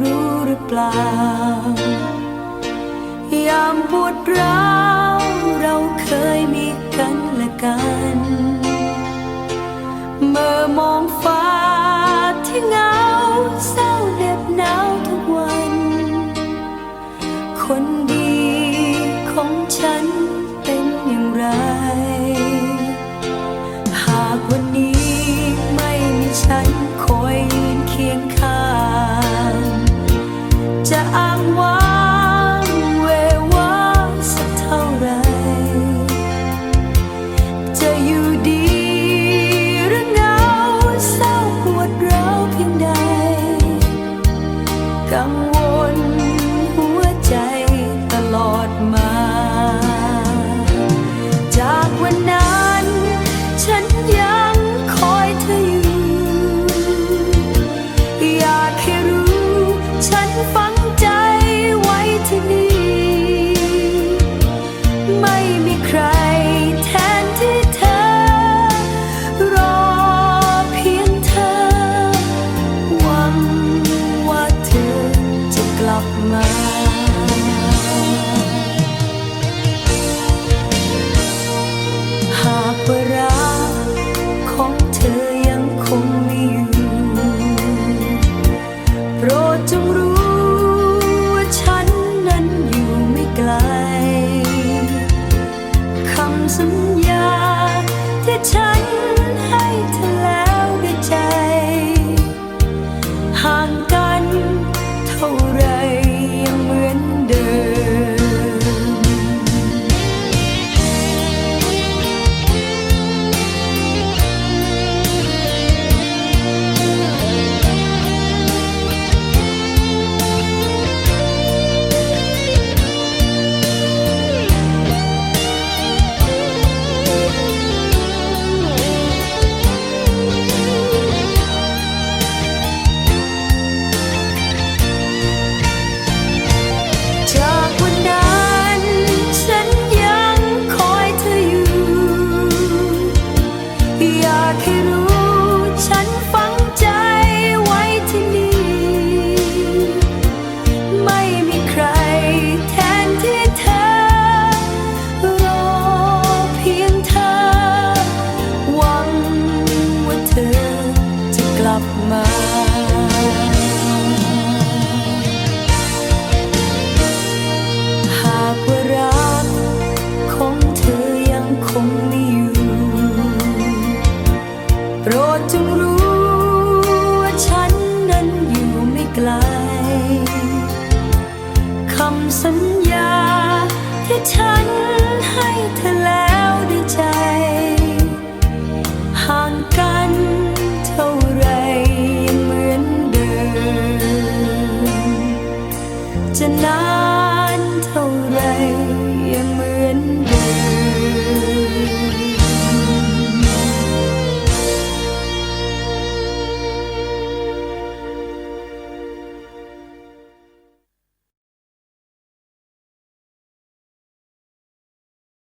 รู้หรือเปล่า ยามปวดร้าวเราเคยมี ของเธอยังคงมีอยู่โปรดจงรู้ว่าฉันนั้นอยู่ไม่ไกลคำสัญญาที่ฉัน มา